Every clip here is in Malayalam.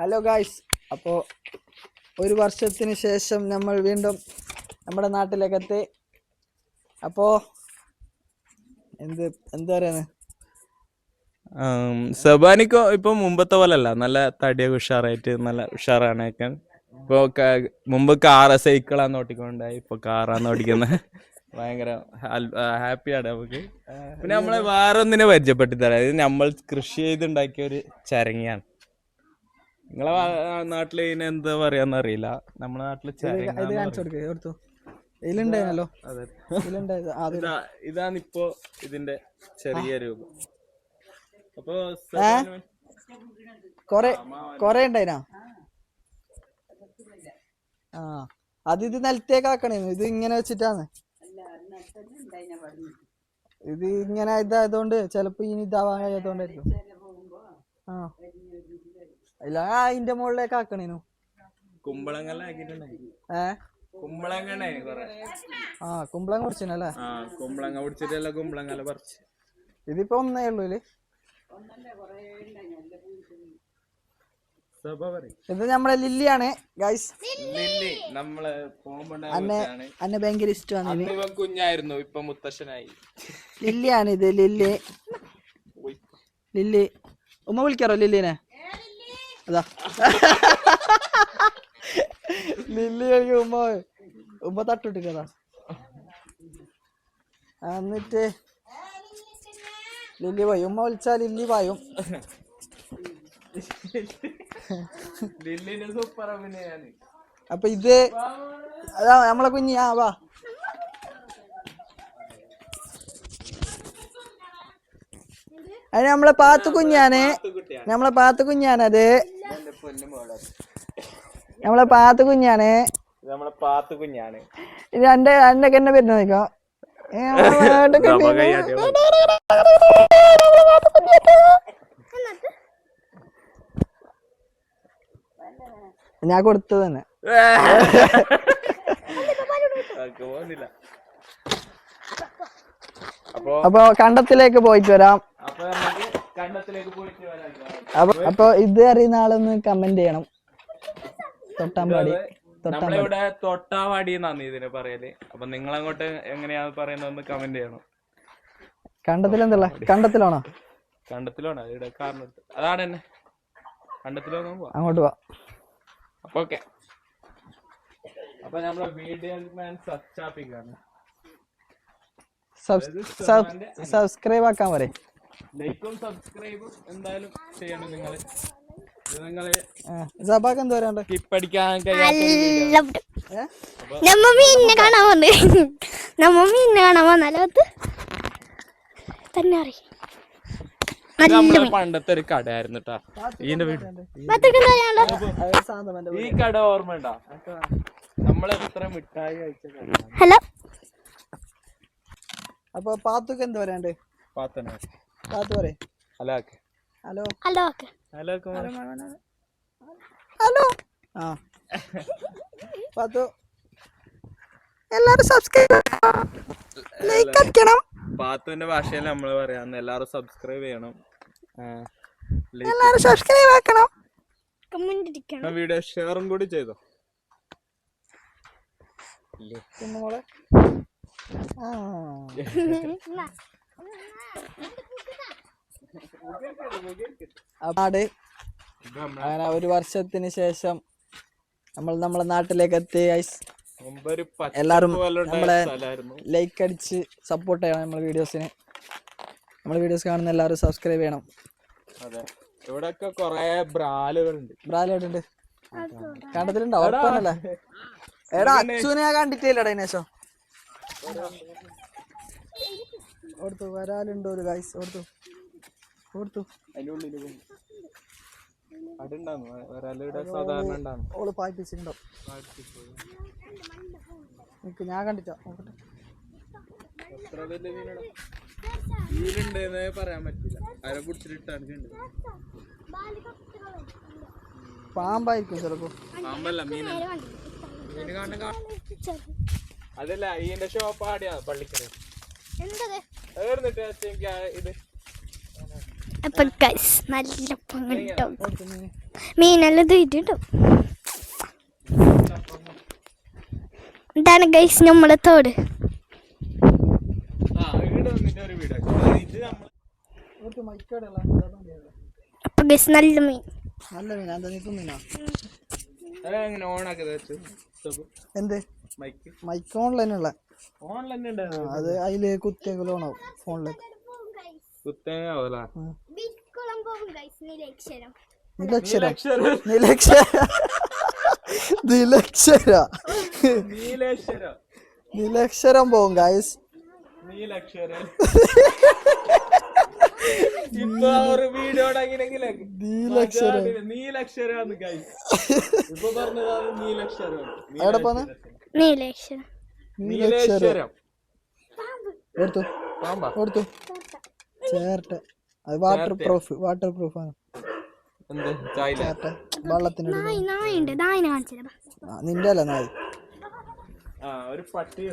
ഹലോ ഗായ്സ് അപ്പോൾ ഒരു വർഷത്തിന് ശേഷം നമ്മൾ വീണ്ടും നമ്മുടെ നാട്ടിലേക്കെത്തി. അപ്പോൾ എന്ത് എന്താ പറയുന്നത് സബാനിക്കോ ഇപ്പൊ മുമ്പത്തെ പോലെ അല്ല നല്ല തടിയൊക്കെ ഉഷാറായിട്ട് നല്ല ഉഷാറാണ്. ഇപ്പൊ മുമ്പ് കാറ് സൈക്കിളാന്ന് ഓട്ടിക്കൊണ്ടായി. ഇപ്പൊ കാറാന്ന് ഓടിക്കുന്നത് ഭയങ്കര ഹാപ്പിയാണ് നമുക്ക്. പിന്നെ നമ്മളെ വേറെ ഒന്നിനെ പരിചയപ്പെട്ടു തരാം ഇത് നമ്മൾ കൃഷി ചെയ്തുണ്ടാക്കിയ ഒരു ചരങ്ങിയാണ്. നിങ്ങളെ നാട്ടിൽ ഇതിന് എന്താ പറയാന്ന് അറിയില്ല. നമ്മുടെ നാട്ടിൽ ഇത് കാണിച്ചു ഇതിലുണ്ടായിരുന്നല്ലോ ഇതാണ് ഇപ്പോ ഇതിന്റെ ചെറിയ രൂപം. അപ്പൊ കൊറേ കൊറേ ഉണ്ടായിനാ? ആ. അത് ഇത് നിലത്തേക്കാക്കണേ. ഇത് ഇങ്ങനെ വെച്ചിട്ടാണ് ഇത് ഇങ്ങനെ ഇതായതുകൊണ്ട് ചെലപ്പോ ഇനി ഇതാവാൻ കഴിയാത്തോണ്ടായിരിക്കും ആ. ഇല്ല ആ അതിന്റെ മുകളിലേക്ക് ആക്കണേനു. ഏ? കുമ്പളങ്ങ ആ കുമ്പളങ്ങ കുമ്പളങ്ങ പിടിച്ചിട്ടല്ല കുമ്പളങ്ങല പറിച്ച്. ഇതിപ്പോ ഒന്നേ ഉള്ളൂ ഇല്ലേ ഇത് നമ്മളെ ലില്ലിയാണ് ഗൈസ് ലില്ലി നമ്മൾ അന്നെ ഭയങ്കര ഇഷ്ടമാണ് കുഞ്ഞായിരുന്നു ഇപ്പൊ മുത്തശ്ശനായി. ലില്ലിയാണ് ഇത് ലില്ലി. ലില്ലി. ഉമ്മ വിളിക്കാറോ ലില്ലിനെ? അതാ. ലില്ലി എനിക്ക് ഉമ്മ ഉമ്മ തട്ടിട്ടിക്കതാ എന്നിട്ട് ലില്ലി പോയി. ഉമ്മ വിളിച്ചാ ലില്ലി പായും. അപ്പൊ ഇത് അതാ നമ്മളെ കുഞ്ഞി. ആ വാ. അത് നമ്മളെ പാത്തു കുഞ്ഞാണ്. നമ്മളെ പാത്തു കുഞ്ഞാണത്. നമ്മളെ പാത്തു കുഞ്ഞാണ്. നമ്മളെ പാത്തു കുഞ്ഞാണ്. രണ്ട് രണ്ടൊക്കെ എന്നെ പേര് നോക്കോ. ഞാൻ കൊടുത്തത് തന്നെ. അപ്പൊ കണ്ടത്തിലേക്ക് പോയിട്ട് വരാം. അപ്പൊ നമുക്ക് കണ്ടത്തിലേക്ക് പോയിട്ട് വരാം. അപ്പൊ അപ്പൊ ഇത് അറിയുന്ന ആളൊന്ന് കമന്റ് ചെയ്യണം. തൊട്ടാമ്പാടി നമ്മളിവിടെ തൊട്ടാവാടി എന്നാണ് ഇതിന് പറയൽ. അപ്പൊ നിങ്ങൾ അങ്ങോട്ട് എങ്ങനെയാ പറയുന്നതെന്ന് കമന്റ് ചെയ്യണം. കണ്ടത്തിലെന്തല്ല കണ്ടത്തിലാണോ? കണ്ടത്തിലാണോ. ഇവിടെ കാരണം അതാണ് തന്നെ കണ്ടത്തിലോ? പോവാ. അങ്ങോട്ട് പോവാ അപ്പൊ ഓക്കെ. അപ്പൊ നമ്മളെ വീഡിയോ മാൻ സച്ചാപ്പിക്കാണ്. സബ്സ്ക്രൈബ് ആക്കാൻ പറയും. ലൈക്കും സബ്സ്ക്രൈബും എന്തായാലും ചെയ്യണം നിങ്ങൾ നിങ്ങൾ സബാക്ക് എന്താ പറയാണ്ട് കാണാൻ വന്ന്. കാണാൻ തന്നെ അറിയാം. പണ്ടത്തെ ഒരു കടയായിരുന്നു കേട്ടാ ഇതിന്റെ വീട്. ഈ കട ഓർമ്മ ഉണ്ടോ? നമ്മളെ മിഠായി കഴിച്ച ഹലോ? അപ്പൊ പാത്തുക്ക് എന്താ പറയാണ്ട് പാത്തന പാത്തു പറയും. ഹലാക്ക് ഹലോ. ഹലോ ഓക്കെ ഹലാക്ക് ഹലോ ആ. പാത്തു. എല്ലാരും സബ്സ്ക്രൈബ് ലൈക്ക് അടിക്കണം. പാത്തുവിന്റെ ഭാഷയിൽ നമ്മൾ പറയാന്ന് എല്ലാരും സബ്സ്ക്രൈബ് ചെയ്യണം. എല്ലാരും സബ്സ്ക്രൈബ് ആക്കണം. കമന്റ് ഇരിക്കണം വീഡിയോ ഷെയറും കൂടി ചെയ്തോ. മോളെ ആ. ഇത് അങ്ങനെ ഒരു വർഷത്തിന് ശേഷം നമ്മൾ നമ്മളെ നാട്ടിലേക്ക് എത്തി ഐസ് എല്ലാരും നമ്മളെ ലൈക്ക് അടിച്ച് സപ്പോർട്ട് ചെയ്യണം നമ്മളെ വീഡിയോസിന് നമ്മളെ വീഡിയോസ് കാണുന്ന എല്ലാവരും സബ്സ്ക്രൈബ് ചെയ്യണം. അതെ. ഇവിടെയൊക്കെ കൊറേ ബ്രാലുകളുണ്ട്. ഉറപ്പാണല്ലേ. എടാ അച്ഛനെ ഞാൻ കണ്ടിട്ടില്ലടാ ഇതിനേശം ഓർത്തു വരാലുണ്ടോ ഒരു ഗൈസ് ഓർത്തു ഒരാളുടെ സാധാരണ ഓൾ പായിപ്പിച്ചിട്ടുണ്ടോ നിക്ക് ഞാൻ കണ്ടിട്ടോ നോക്കട്ടെ. എത്ര വലിയ മീനാണ് മീനുണ്ടെന്ന് പറയാൻ പറ്റില്ല. പിടിച്ചിട്ടാണ് പാമ്പായിരിക്കും ചിലപ്പോ. പാമ്പല്ല മീന മീന് കാണുന്ന അതല്ല ഈന്റെ ഷോപ്പ് ആടിയാ പള്ളിക്കര. എന്തത്? ഏർന്നിട്ട് ഇത്. അപ്പൊ ഗൈസ് നല്ല മീന് മീനെല്ലാം തീറ്റിട്ടു ഇതാണ് ഗൈസ് നമ്മളെ തോട് ആ ഇവിടെ വന്നിട്ട് ഒരു വീട്. ഇത് നമ്മൾ അപ്പൊ ഗൈസ് നല്ല മീൻ നല്ല മീൻ എന്താ നീ തിന്നിനാ എന്ത്? മൈക്ക് ഓൺലൈൻ ഉള്ള. അത് അതിൽ കുത്തിയെങ്കിലും ഓണാവും ഫോണിലേക്ക് കുത്തേങ്ങ ആവല നിലക്ഷരം നിലക്ഷര ഗൈസ് നിലക്ഷരം പോവും ഗായ്സ് നീലക്ഷരം ഇപ്പൊ ഒരു വീഡിയോ നീലക്ഷരം നീലക്ഷരാന്ന് guys. ഇപ്പൊ പറഞ്ഞതാണ് നീലക്ഷരം നീലക്ഷരം നീലേശ്വരം എടുത്തു പാമ്പാ എടുത്തു ചേർട്ടെ അത് വാട്ടർ പ്രൂഫ് വാട്ടർ പ്രൂഫ് ആണ് ചേർട്ടെ വെള്ളത്തിന് നായ് നായുണ്ട് നായിനെ കാണിച്ചത് ആ, നിന്റെ അല്ല നായി? ആ ഒരു. പട്ടി.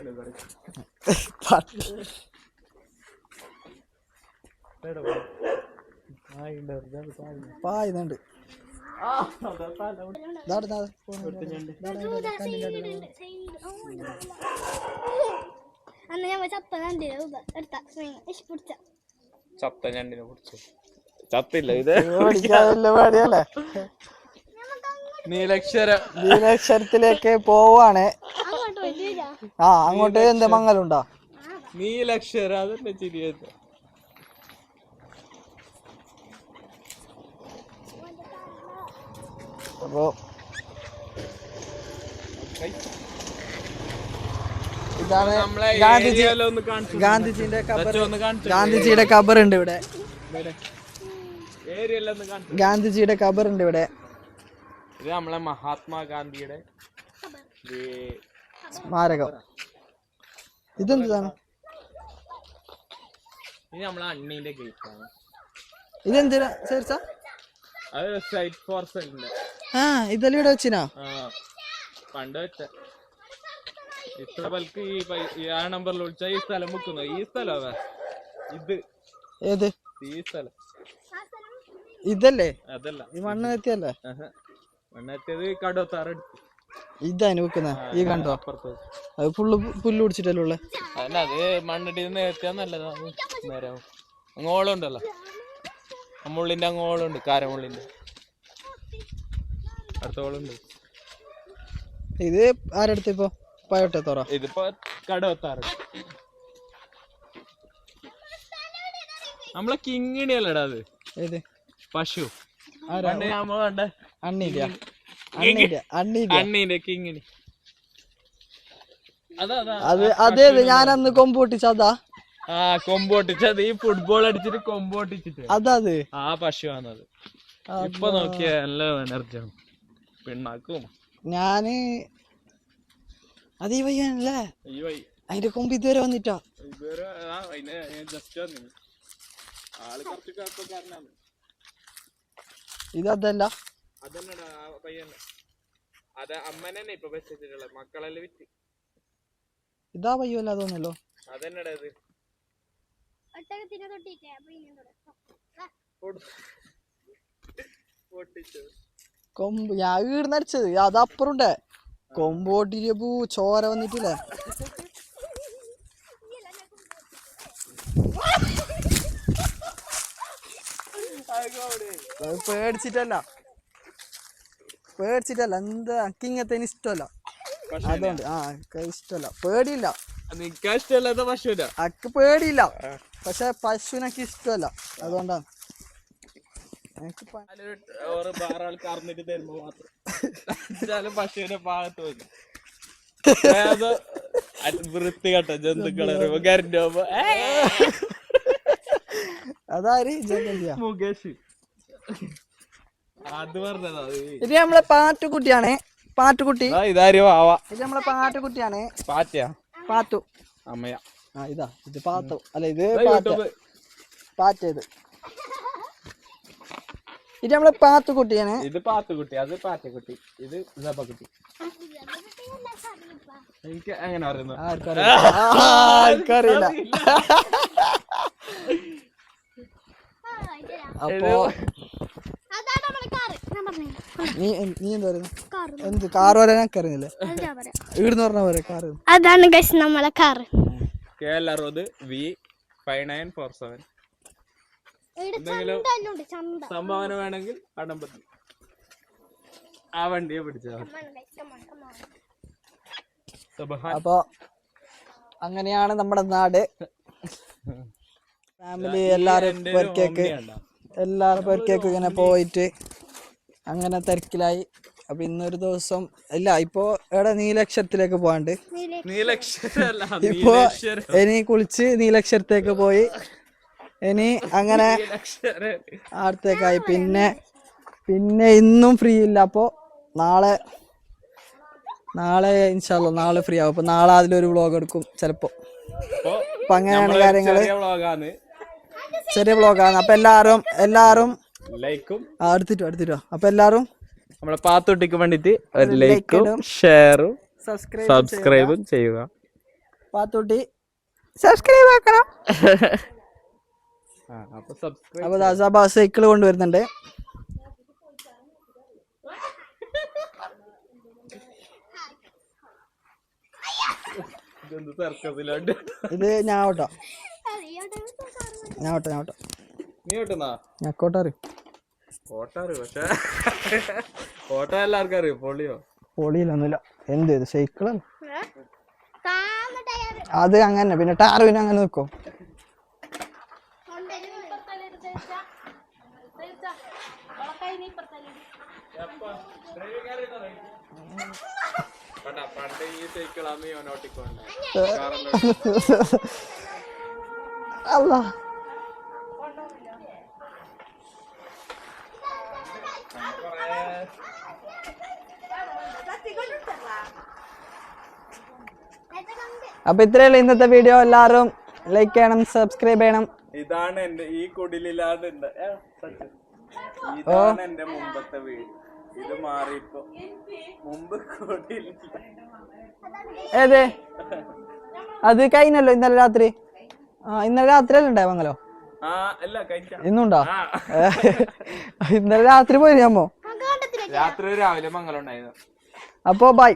താഴെ. പായുന്നുണ്ട്. അന്ന് ഞാൻ എടുത്ത. ഇഷ്ടപ്പിടിച്ച ചത്ത ഞണ്ടിനെ പിടിച്ചു. ചത്തില്ല ഇത്. പാടിയല്ലേ? നീലക്ഷര. നീലക്ഷരത്തിലേക്ക് പോവാണ് ആ അങ്ങോട്ട് എന്ത് മങ്ങലുണ്ടോ നീലക്ഷര അതന്നെ ചിരിയത് അപ്പോ ഇതാണ് ഗാന്ധിജി ഗാന്ധിജിന്റെ ഗാന്ധിജിയുടെ കബറുണ്ട് ഉണ്ട് ഇവിടെ. ഗാന്ധിജിയുടെ കബറുണ്ട് ഉണ്ട് ഇവിടെ. ഇത് നമ്മളെ മഹാത്മാഗാന്ധിയുടെ സ്മാരകം. ഇതെന്താണ്? ഇത് നമ്മളെ അണ്ണീന്റെ ഗേറ്റ് ആണ്. ഇതെന്തിനാ? ചേർച്ച അത് സൈറ്റ് ഫോർ സെല്ലിന്റെ ആ ഇതെല്ലാം ഇവിടെ വെച്ചിനാ? പണ്ട് വെച്ച. ഇത്ര ബൽക്ക് ഈ ആ നമ്പറിൽ വിളിച്ചാൽ ഈ സ്ഥലം വെക്കുന്നു ഈ സ്ഥലമാ ഇത്. ഏത്? ഈ സ്ഥലം. ഇതല്ലേ? അതല്ല. ഈ മണ്ണ് എത്തിയല്ലേ ആഹാ. മണ്ണെത്തിയത് കടത്താറ് ഇതാണ് വെക്കുന്ന ഈ കണ്ടോ? അപ്പുറത്ത്. അത് ഫുള്ള് പുല്ല് പിടിച്ചിട്ടല്ലേ ഉള്ളേ? അല്ല അത് മണ്ണിട്ട് നേരത്തെ നല്ലതാണ് നേരം അങ്ങോളുണ്ടല്ലോ അങ്ങോളം അങ്ങോളുണ്ട് കാരമുള്ളിന്റെ. അടുത്തോളുണ്ട് ഇത് ആരടുത്ത് ഇപ്പൊ? പയോട്ടെ തുറ. ഇതിപ്പോ കടവത്താറ് നമ്മളെ കിങ്ങിണിയല്ലടാ അത്. ഏത്? പശു. അണ്ണീന്റെ. അണ്ണീന്റെ. കിങ്ങിണി അതാ അതാ. അത് അതേത്? ഞാൻ അന്ന് കൊമ്പ് പൊട്ടിച്ചതാ. ആ കൊമ്പ് പൊട്ടിച്ചത്. ഈ ഫുട്ബോൾ അടിച്ചിട്ട് കൊമ്പ് പൊട്ടിച്ചിട്ട്. അതത് ആ പശു ആണത് ഇപ്പൊ നോക്കിയ നല്ല എനർജിയാണ് പിണ്ണാക്കും. ഞാൻ അത് ഈ അയ്യോ അതിന്റെ കൊമ്പ് ഇതുവരെ വന്നിട്ടോ? ഇതല്ല ഇത് പയ്യല്ല തോന്നല്ലോ അതന്നെടാ ഇത്. തൊട്ടിട്ടേ അപ്പൊ കൊമ്പ് ഞാൻ വീട് അതപ്പുറം അത് അപ്പുറണ്ടേ കൊമ്പ് പൊട്ടിട്ട് പൂ ചോര വന്നിട്ടില്ലേ? പേടിച്ചിട്ടല്ല. പേടിച്ചിട്ടല്ല. എന്താ? അക്കിങ്ങത്തെ ഇഷ്ടമല്ല. അതുകൊണ്ട് ആ ഇഷ്ടമല്ല. പേടിയില്ല. അക്ക് പേടിയില്ല. പക്ഷെ പശുവിനൊക്കെ ഇഷ്ടമല്ല. അതുകൊണ്ടാണ് എനിക്ക് പ- ഓരോ വേറെ ആൾ കറന്നിട്ട് തരുമ്പോ മാത്രം. പശുവിനെ വന്നു അത് വൃത്തികെട്ട ജന്തുക്കളെ കരണ്ട് പോകുമ്പോ! അതാര്? മുകേഷ്. അത് പറഞ്ഞതാ ഇത് നമ്മളെ പാറ്റുകുട്ടിയാണ്. പാറ്റുകുട്ടി. ആ, ഇതാരോ ആവാ ഇത് നമ്മളെ പാറ്റുകുട്ടിയാണ്. പാറ്റയാ? പാത്തു. അമ്മയാ. ആ ഇതാ. ഇത് പാത്തു. അല്ല ഇത് ഇതാ പാറ്റ. പാറ്റ ഇത് ഇത് നമ്മളെ പാത്തുകുട്ടിയാണ് ഇത് പാത്തുകുട്ടി അത് പാറ്റക്കുട്ടി ഇത് കുട്ടി എനിക്ക് അങ്ങനെ അറിയുന്നു ആർക്കറിയില്ല. അപ്പോ അതാണ് നമ്മളെ കാറ് ഞാൻ പറഞ്ഞു നീ നീ എന്താ പറയുന്നത് എന്ത് കാർ അറിയുന്നില്ലേ അതാ പറയാ? ഇവിടുന്ന് പറഞ്ഞ പോലെ കാർ അതാണ് നമ്മളെ കാർ കെ എൽ അറുപത് V five nine four seven എന്തെങ്കിലും സംഭാവന വേണമെങ്കിൽ അടമ്പത്തി ആ വണ്ടിയെ പിടിച്ചാൽ അപ്പൊ അങ്ങനെയാണ് നമ്മുടെ നാട്. ഫാമിലി എല്ലാരും പൊരിക്കേക്ക് എല്ലാരും പൊരിക്കേക്ക് ഇങ്ങനെ പോയിട്ട് അങ്ങനെ തിരക്കിലായി. അപ്പൊ ഇന്നൊരു ദിവസം ഇല്ല ഇപ്പോ എവിടെ? നീലക്ഷരത്തിലേക്ക് പോകാണ്ട് ഇപ്പോ ഇനി കുളിച്ച് നീലക്ഷരത്തേക്ക് പോയി. ഇനി അങ്ങനെ അടുത്തേക്കായി പിന്നെ പിന്നെ ഇന്നും ഫ്രീ ഇല്ല. അപ്പോ നാളെ നാളെ ഇൻഷാല്ലോ നാളെ ഫ്രീ ആവും. അപ്പൊ നാളെ അതിലൊരു വ്ലോഗ് എടുക്കും ചിലപ്പോ. അപ്പൊ അങ്ങനെയാണ് കാര്യങ്ങൾ. ചെറിയ വ്ളോഗാണ് അപ്പൊ എല്ലാരും എല്ലാരും ലൈക്കും. ആ, എടുത്തിട്ടോ എടുത്തിട്ടോ. അപ്പൊ എല്ലാരും നമ്മളെ പാത്തുട്ടിക്ക് വേണ്ടിട്ട് ഒരു ലൈക്കും ഷെയറും സബ്സ്ക്രൈബും ചെയ്യുക. പാത്തൂട്ടി സബ്സ്ക്രൈബ് ആക്കണം. അപ്പൊ ദാസാബ സൈക്കിൾ കൊണ്ടുവരുന്നുണ്ട്. ഇത് ഞാൻ ഓട്ടോ. ഞാൻ ഓട്ടോ ഞാൻ ഓട്ടോ. നീ ഞാൻ പക്ഷേ എല്ലാവർക്കും അറിയും പൊളിയോ? പൊളിയിലൊന്നുമില്ല. എന്ത് ഇത്? സൈക്കിളല്ല അത് അങ്ങനെ പിന്നെ ടാർ പിന്നെ അങ്ങനെ നിൽക്കും പണ്ട് ഈ സൈക്കിളാണ് ഓനോട്ടിക്കൊണ്ട് അല്ല അപ്പൊ ഇത്രയുള്ള ഇന്നത്തെ വീഡിയോ എല്ലാവരും ലൈക്ക് ചെയ്യണം സബ്സ്ക്രൈബ് ചെയ്യണം. ഇതാണ് എന്റെ ഈ കുടിലില്ലാതെ. ഇതാണ് എന്റെ മുമ്പത്തെ വീട്. ഇത് മാറിപ്പോ മുമ്പ് ഏത്? അത് കഴിഞ്ഞല്ലോ ഇന്നലെ രാത്രി. ആ ഇന്നലെ രാത്രി അല്ലേ ഉണ്ടായ മംഗലോ? ആ അല്ല കഴിക്കാം ഇന്നുണ്ടോ? ആ. ഇന്നലെ രാത്രി പോയി അമ്മോ? രാത്രി രാവിലെ മംഗലുണ്ടായിരുന്നു അപ്പോ ബൈ